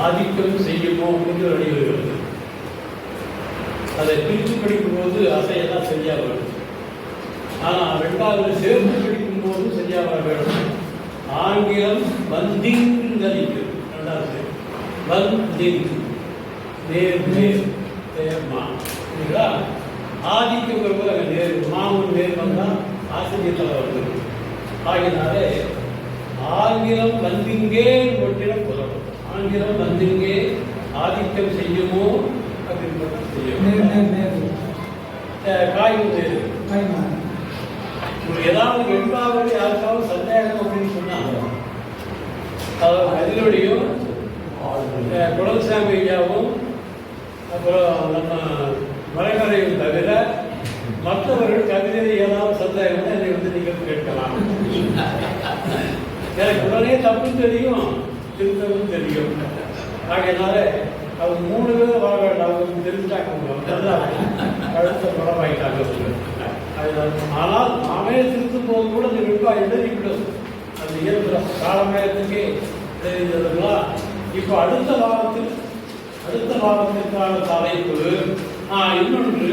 ஆதிக்கம் செய்யுமோ என்று ஒரு அடி வருகிறது அதை பிரித்து படிக்கும் போது அசையெல்லாம் சரியாக வரும் ஆனால் ரெண்டாவது சேர்ந்து படிக்கும்போது சரியாக வர வேண்டும் ஆங்கிலம் வந்திங்கலிக்கு ரெண்டாவது வந்திங் நேர் நேர் நேர்மா இல்லைங்களா ஆதிக்கம் வரும்போது அங்கே நேர் மாமும் நேர் வந்தால் ஆசிரியத்தில் வருது ஆகினாலே ஆங்கிலம் வந்திங் ஆங்கிலம் வந்திங்கே ஆதிக்கம் செய்யுமோ? அப்படின்னு செய்யும். காயும் நேர் ஏதாவது எண்பாவது யாருக்காவது சந்தேகம் அப்படின்னு சொன்னாங்க அதாவது கதிரொலியும் குலசாமி ஐயாவும் அப்புறம் நம்ம மலைமறையும் தவிர மற்றவர்கள் கவிதையில் ஏதாவது சந்தேகம் என்னை வந்து நீங்கள் கேட்கலாம். எனக்கு உடனே தப்பு தெரியும். திருத்தவும் தெரியும். ஆகையினால அவங்க மூணு பேர் வர வேண்டாம் அவங்க தெரிஞ்சாங்க நல்லா அடுத்த படமாயிட்டாங்க அதனால ஆனால் நாமே திருத்தும் போது கூட இந்த விருப்பா எழுதிவிடும். அந்த இயந்திரம் காலமேகத்துக்கே தெரிந்ததுங்களா இப்போ அடுத்த வாரத்தில் அடுத்த வாரத்திற்கான தலைப்பு இன்னொன்று.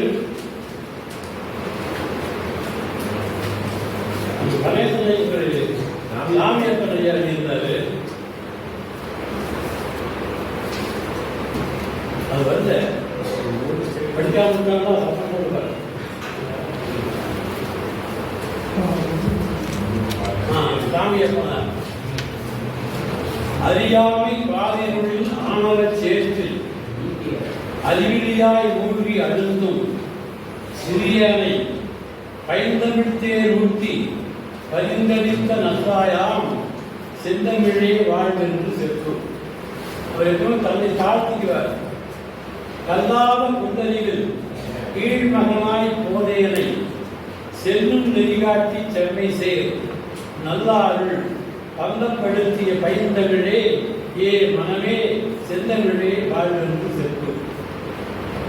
பாதைகளில் ஆணவச் சேற்றில் அறிவிலியாய் ஊன்றி அழுந்தும் சிறியனை பயந்தமிழ்த்தே ஊட்டி பரிந்தளித்த நன்றாயாம் செந்தமிழே வாழ்வென்று செற்றும் அவர் எப்பவும் தன்னை தாழ்த்திக்குவார். கல்லாத குந்தலிகள் கீழ்மகனாய் போதையனை செல்லும் நெறிகாட்டி செம்மை சேர் நல்லாருள் பந்தப்படுத்திய பைந்தமிழே ஏ மனமே செந்தங்களே வாழ்வென்று செற்றும்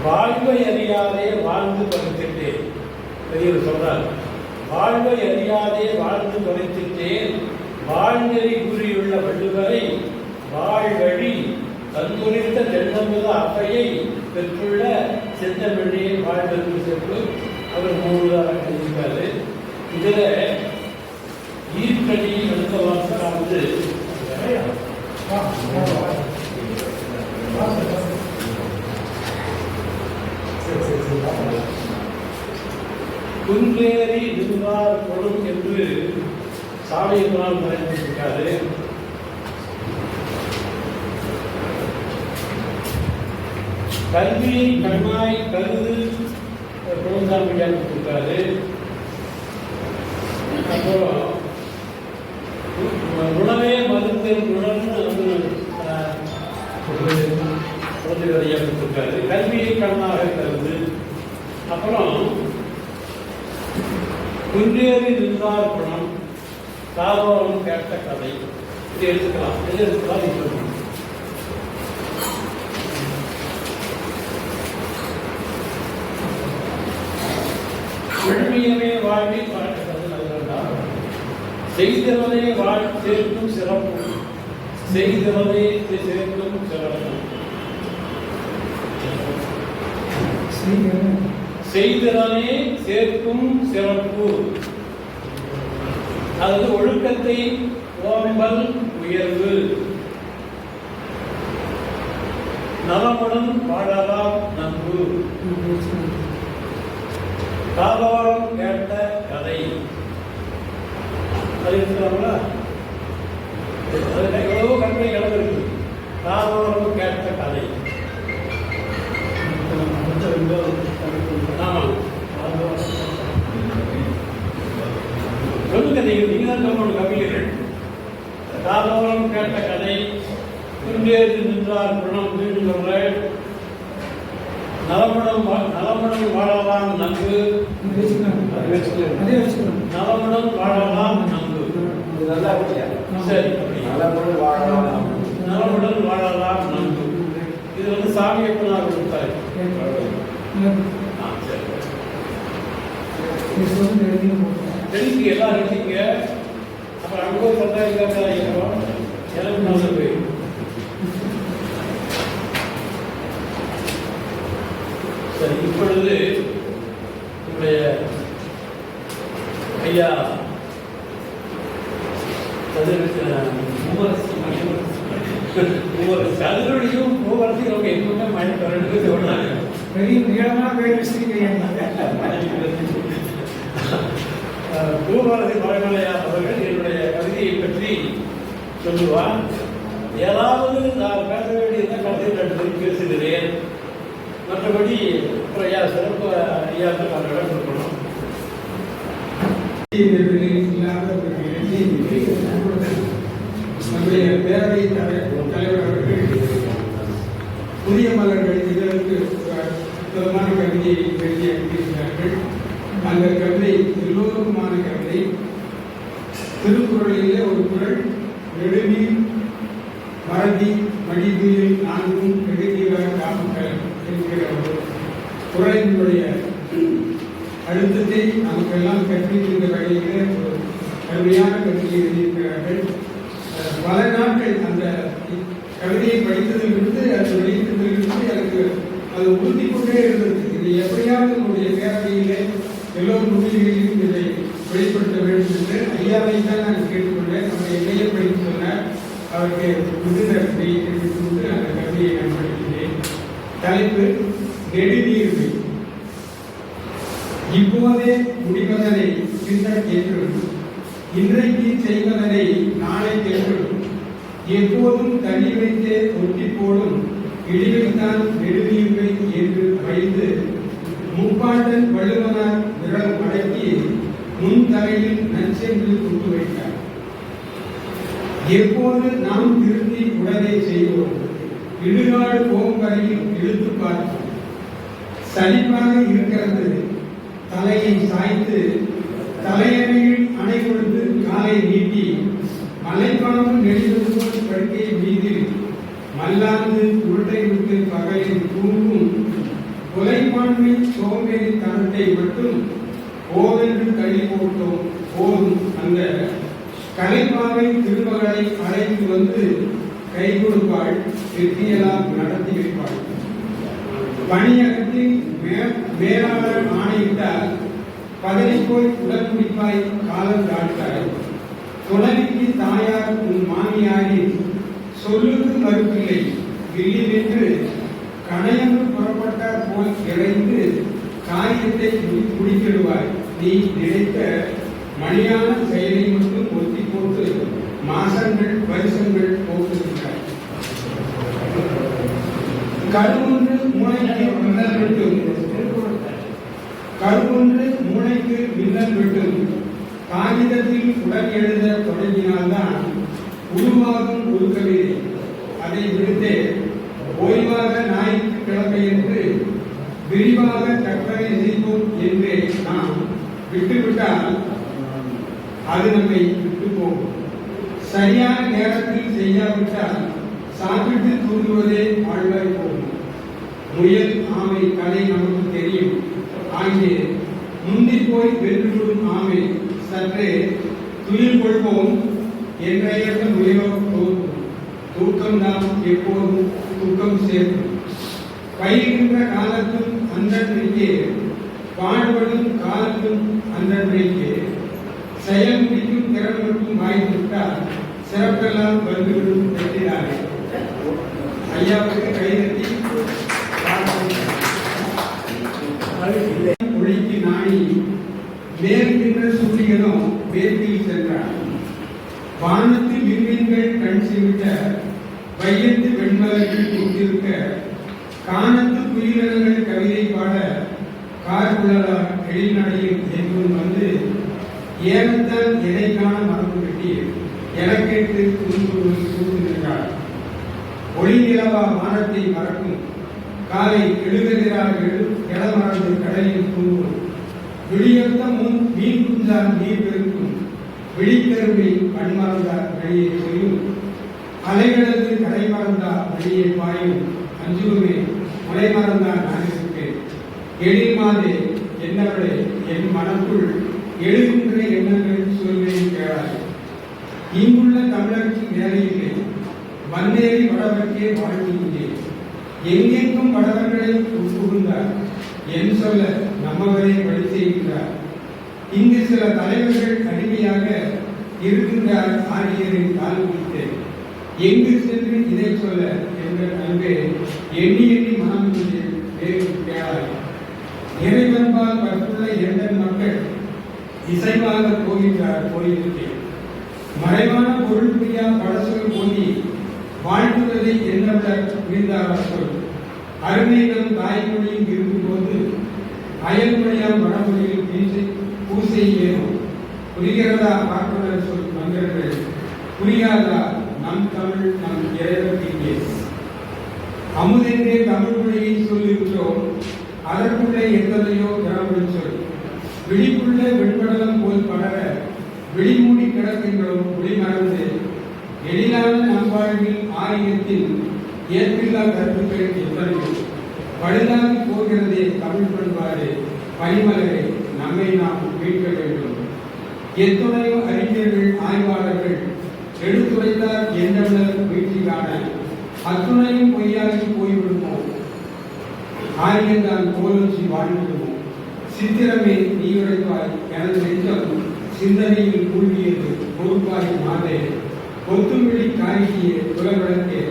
வாழ்வை அறியாதே வாழ்ந்து தொலைத்திட்டேன் பெரியவர் சொல்றார் வாழ்வை அறியாதே வாழ்ந்து தொலைத்திட்டேன் வாழ்நெறி கூறியுள்ள வள்ளுவரை வாழ்வழி தந்துரித்த தென்னமுத அப்பையை பெற்றுள்ள செந்தமிழியை வாழ்வென்று சென்று அவர் மூணு தான் எழுதியிருக்காரு. இதுல ஈர்க்கடி அடுத்த வாசம் வந்து வா வா வா வா சார் சரி சரி சரி வா குன்றேறி நின்றார் கொடும் என்று சாமியப்பனால் மறைந்திருக்காரு கல்வியை கண்ணாய் கருது குழந்தாமியா கொடுத்தாரு அப்புறம் குழந்தைகள் ஐயா கல்வியை கண்ணாக கருது அப்புறம் குன்றேறி நின்றார் பணம் தாபோரம் கேட்ட கதை. இது எடுத்துக்கலாம். எது எடுத்துக்கலாம்? இது எடுத்துக்கலாம். விழுமியமே வாழ்வி நல்லதா செய்தவனே வாழ் சேர்க்கும் சிறப்பு செய்தவனே சேர்க்கும் சிறப்பு செய்தவனே சேர்க்கும் சிறப்பு அதாவது ஒழுக்கத்தை ஓம்பல் உயர்வு. நலமுடன் வாழலாம் நம்பு சொல்லுங்க நீங்க நீங்க தான் சொல்லணும் கவிஞர்கள். காலோரம் கேட்ட கதை குன்றேறி நின்றார் குணம் வீடு சொல்றேன் நலமுடன் நலமுடன் வாழலாம் வச்சுக்கலாம் நலமுடன் வாழலாம் இருக்கியா சரி கூட வாழலாம் நலமுடன் வாழலாம் நன்கு. இது வந்து சாமியப்பனார் கொடுத்தாரு. ஆ, சரி. தெரிஞ்சு எல்லாம் எடுத்தீங்க அப்புறம் அங்கே பார்த்தா இங்கே இருக்கிறோம் எல்லாம் நல்லது போய் சரி இப்பொழுது நம்முடைய ஐயா சதுரடியும் மூவரசையும் அவங்க எப்பவுமே மழை பெரிய உயரமாக வேலை செய்யுங்க பூர்வாரதி மலைமலையார் அவர்கள் என்னுடைய கவிதையை பற்றி சொல்லுவார். ஏதாவது நான் பேச வேண்டியதை கவிதை எடுத்து பேசுகிறேன். மற்றபடி ஐயா சிறப்பு ஐயா நான் இடம் கொடுக்கணும். நம்முடைய பேரவை தலைவர் அவர்கள் புதிய மலர்கள் இதற்கு அற்புதமான கவிதையை எழுதி அனுப்பியிருக்கிறார்கள் அந்த கவிதை எல்லோருக்குமான கவிதை திருக்குறளிலே ஒரு குரல் நெடுமி மறதி மடிதுயில் நான்கும் நெடுநீர காமக்கல் என்கிற ஒரு குரலினுடைய அழுத்தத்தை நமக்கெல்லாம் கற்பிக்கின்ற வகையிலே ஒரு கடுமையான கவிதையை எழுதியிருக்கிறார்கள். பல நாட்கள் அந்த கவிதையை படித்ததிலிருந்து அது வெளியிட்டதிலிருந்து எனக்கு அது உறுதி கொண்டே இருந்தது. இது எப்படியாவது நம்முடைய பேரவையிலே எல்லோரும் முன்னிலையிலும் இதை வெளிப்படுத்த வேண்டும் என்று ஐயாவை தான் நான் கேட்டுக்கொண்டேன். நம்ம என்னையே படித்து சொன்ன அவருக்கு விருதுநகரை தெரிவித்து கொண்டு அந்த கவிதையை நான் படிக்கிறேன். தலைப்பு நெடுநீர்மை. இப்போதே முடிவதனை பின்னர் கேட்டுவிடும் இன்றைக்கு செய்வதனை நாளை கேட்கும் எப்போதும் தண்ணி வைத்தே ஒட்டி போடும் இழிவைத்தான் நெடுநீர்மை என்று அறிந்து முப்பாட்டன் வள்ளுவனார் விரல் அடக்கி முன் தலையில் நச்சென்று கொண்டு வைத்தார். எப்போது நாம் திருத்தி உடனே செய்வோம்? இடுகாடு கோம்பரையில் வரையில் இழுத்து பார்த்தோம் சலிப்பாக இருக்கிறது தலையை சாய்த்து தலையணையில் அணை கொடுத்து காலை நீட்டி மலைப்பாம்பு நெளிவது போல் படுக்கை மீதில் மல்லாந்து உருட்டை விட்டு பகலில் தூங்கும் கொலைப்பான்மை சோம்பேறி தனத்தை மட்டும் போதென்று கழி போட்டோம் போதும் அந்த கலைப்பாவை திருமகளை அழைத்து வந்து கை கொடுப்பாள் வெற்றியெல்லாம் நடத்தி வைப்பாள். பணியகத்தில் மே- மேலாளர் ஆணையிட்டால் போய் உடல் குடிப்பாய் காலம் தாழ்த்தாய். துணைவிக்கு தாயார் உன் மாமியாரின் சொல்லுக்கு மறுப்பில்லை வில்லி கணையம் போல் இறைந்து காரியத்தை முடி- முடித்திடுவாய் நீ நினைத்த மணியான செயலை மட்டும் ஒத்தி போட்டு மாசங்கள் வருஷங்கள் போட்டுவிட்டாய். கருவொன்று மூளைக்கு மின்னல் வெட்டும் கருவொன்று மூளைக்கு மின்னல் வெட்டும் காகிதத்தில் உடன் எழுத தொடங்கினால்தான் உருவாகும் ஒரு கவிதை அதை விடுத்தே ஓய்வாக நாய்க்கு ஞாயிற்றுக்கிழமை என்று விரிவாக கற்பனை செய்வோம் என்று நாம் விட்டுவிட்டால் அது நம்மை விட்டு போகும். சரியான நேரத்தில் செய்யாவிட்டால் சாப்பிட்டு தூங்குவதே வாழ்வாய் போகும். முயல் ஆமை கதை நமக்கு தெரியும். ஆகிய முந்தி போய் வென்றுவிடும் ஆமை சற்றே துயில் கொள்வோம் என்றையற்ற முயலோ தோற்கும் தூக்கம் நாம் எப்போதும் தூக்கம் சேர்க்கும். பயிர்கின்ற காலத்தில் அன்றன்றைக்கே பாடுபடும் காலத்தும் அன்றன்றைக்கே செயல் முடிக்கும் திறன் மட்டும் வாய்ப்பிட்டால் சிறப்பெல்லாம் வந்துவிடும் வெற்றினாரே ஐயாவுக்கு கைதட்டி ஒழிக்கு நாணி மேற்கின்ற சூரியனும் மேற்கில் சென்றான் வானத்து விண்மீன்கள் கண் சிமிட்ட வையத்து வெண்மலர்கள் கொண்டிருக்க காணத்து குயிலினங்கள் கார்குழலார் எழில்நடையில் எங்கும் வந்து ஏறத்தான் எதை காண கட்டி விட்டி எனக்கேட்டு துன்புறு கூறுகின்றார் ஒளி நிலவா வானத்தை மறக்கும். காலை எழுதுகிறார் எழு எடமறந்து கடலில் தூங்கும். விழியொத்த மீன் குஞ்சான் நீர் பெருக்கும். விழிக்கருமை கண் மறந்தார் வெளியே சொல்லும் அலைகளது கடை மறந்தார் வெளியே பாயும். அஞ்சுவமே மலை மறந்தார் நான் எழில்மாதே என்னவளே என் மனக்குள் எழுகின்ற எண்ணங்கள் சொல்வேன் கேளாய் இங்குள்ள தமிழருக்கு வேலையில்லை வந்தேறி வடவர்க்கே வாழ்வு எங்கெங்கும் வடவர்களை உட்புகுந்தார் என் சொல்ல நம்மவரை வழி செய்கின்றார் இங்கு சில தலைவர்கள் கடுமையாக இருக்கின்றார் ஆரியரின் கால் பிடித்து எங்கு சென்று இதை சொல்ல என்ற அன்பே எண்ணி எண்ணி மனம் கொண்டு வேறு கேளாய் இறைவன்பால் கற்புள்ள எந்த மக்கள் இசைவாக போகின்றார் போயிருக்கிறேன் மறைவான பொருள் புரியா படசொல் போதி வாழ்த்துவதை என்னவர் புரிந்தார் சொல். அருமைகளும் தாய்மொழியும் இருக்கும்போது அயல்மொழியால் வடமொழியில் பூசை பூசை ஏறும் புரிகிறதா பார்ப்பனர் சொல் மந்திரங்கள் புரியாதா? நம் தமிழ் நம் இறைவனுக்கு அமுதென்றே தமிழ் மொழியை சொல்லிவிட்டோம் அதற்குள்ளே எத்தனையோ திறமொழி சொல். விழிப்புள்ள வெண்படலம் போல் படர விழிமூடி கிடக்கின்றோம் ஒளி எளிதான எழிலான நம் வாழ்வில் ஆரியத்தில் ஏற்பில்லா கருத்துக்கள் எத்தனையோ பழுதாகி போகிறதே தமிழ் பண்பாடு பனிமலரை நம்மை நாம் மீட்க வேண்டும். எத்துணையோ அறிஞர்கள் ஆய்வாளர்கள் எடுத்துரைத்தார் என்றவர் வீழ்ச்சி காண அத்துணையும் பொய்யாகி போய்விடுமோ? ஆரியந்தான் கோலோச்சி வாழ்ந்துடுமோ சித்திரமே நீ உழைப்பாய் எனது நெஞ்சம் சிந்தனையில் மூழ்கியது பொறுப்பாய் மாதே கொத்துமிழி காய்கிய குலவிளக்கே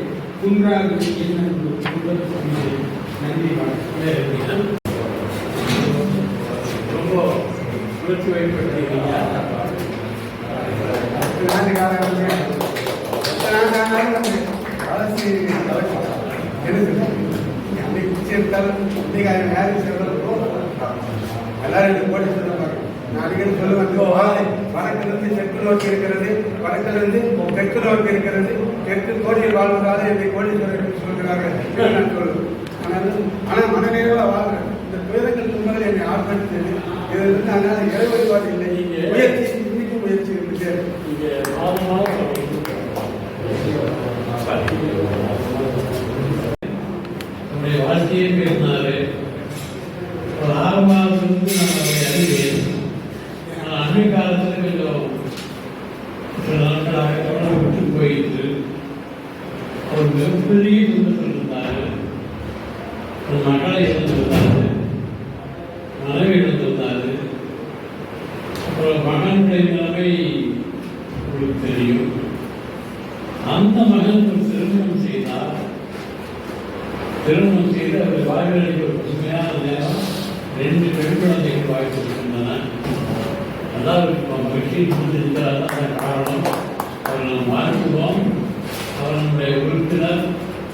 குன்றாது என்னென்று உங்கள் சொன்னே. நன்றி வணக்கம் ரொம்ப உணர்ச்சி வயப்படுத்தீங்க எல்லாரும் போட்டி சொல்லுவாங்க நான் அடிக்கடி சொல்லுவேன் வடக்கிலிருந்து தெற்கு நோக்கி இருக்கிறது வடக்கிலிருந்து தெற்கு நோக்கி இருக்கிறது தெற்கு கோடியில் வாழ்வதால் என்னை கோடீஸ்வரர் சொல்கிறார்கள். நான் சொல்லுவேன். ஆனால் ஆனால் மனநிறைவாக வாழ்கிறேன் இந்த துயரங்கள் துன்பங்கள் என்னை ஆர்ப்பரித்தது. இதிலிருந்து அதனால் இறை வழிபாடு இல்லை முயற்சி இன்னைக்கும் முயற்சி இருக்கு. இங்கே மாதம் மாதம் நம்முடைய வாழ்க்கையே பேசினாரு. ஆறு மாதத்துக்கு நம்ம அவரை அறிவேன் ஆனால் அண்மை காலத்தில் கொஞ்சம் சில நாட்களாக கவனம் விட்டு போயிட்டு அவர் மிகப்பெரிய துன்பத்தில் இருந்தார் ஒரு மகளை இழந்திருந்தார் மனைவி இழந்திருந்தார் அப்புறம் மகனுடைய நிலைமை உங்களுக்கு தெரியும் அந்த மகன் ஒரு திருமணம் செய்தார் திருமணம் செய்து அவர் வாழ்வில் ஒரு பசுமையான நேரம் ரெண்டு பெண் குழந்தைகள் வாய்ப்பு இருக்கின்றன. அதாவது இப்போ மகிழ்ச்சி இருக்கிறார் காரணம். அவர் நாம் மாற்றுவோம் அவர் நம்முடைய உறுப்பினர்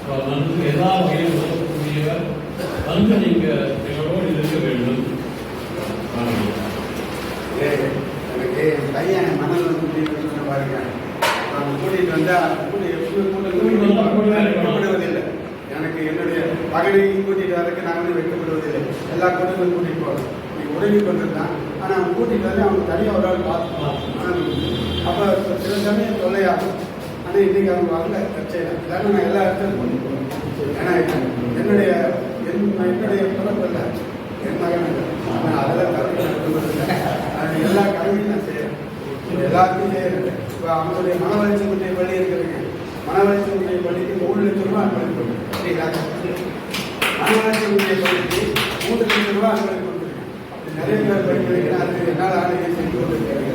அவர் மனதுக்கு எல்லா வகையிலும் உதவக்கூடியவர். வந்து நீங்கள் எங்களோடு இருக்க வேண்டும். எனக்கு என் பையன் மணல் வந்து வந்து பாருங்க. நான் கூட்டிட்டு வந்தா கூட்டி எப்படி கூட்டிட்டு கூப்பிடுவதில்லை எனக்கு என்னுடைய மகனை கூட்டிட்டு வரதுக்கு நான் வந்து வைக்கப்படுவதில்லை எல்லா கூட்டங்களும் கூட்டிகிட்டு போகிறேன் நீ உதவி பண்ணுறதுதான் ஆனால் அவன் கூட்டிட்டு வந்து அவங்க தனியாக ஒரு ஆள் பார்த்துப்பான் அப்போ சில சமயம் தொல்லையாகும். ஆனால் இன்றைக்கி அவங்க வரல பிரச்சனை இல்லைன்னா நான் எல்லா இடத்துலையும் கொண்டு போவேன். ஏன்னா என்னுடைய என் என்னுடைய பிறப்பில்லை என் மகன் இல்லை. அதெல்லாம் தவிர்த்து அது எல்லா கடமையும் நான் செய்கிறேன் எல்லாத்தையும் செய்கிறேன் இப்போ அவங்களுடைய மன வளர்ச்சி பள்ளி இருக்கிறீங்க மன வளர்ச்சி பள்ளிக்கு மூணு லட்சம் ரூபாய் அன்பளிப்பு சரிங்களா? மன வளர்ச்சி பள்ளிக்கு மூன்று லட்சம் ரூபாய் அன்பளிப்பு கொடுத்துருக்கேன் நிறைய பேர் படிக்க வைக்கிறேன் அது என்னால் ஆணையை செஞ்சு கொண்டிருக்கிறேன்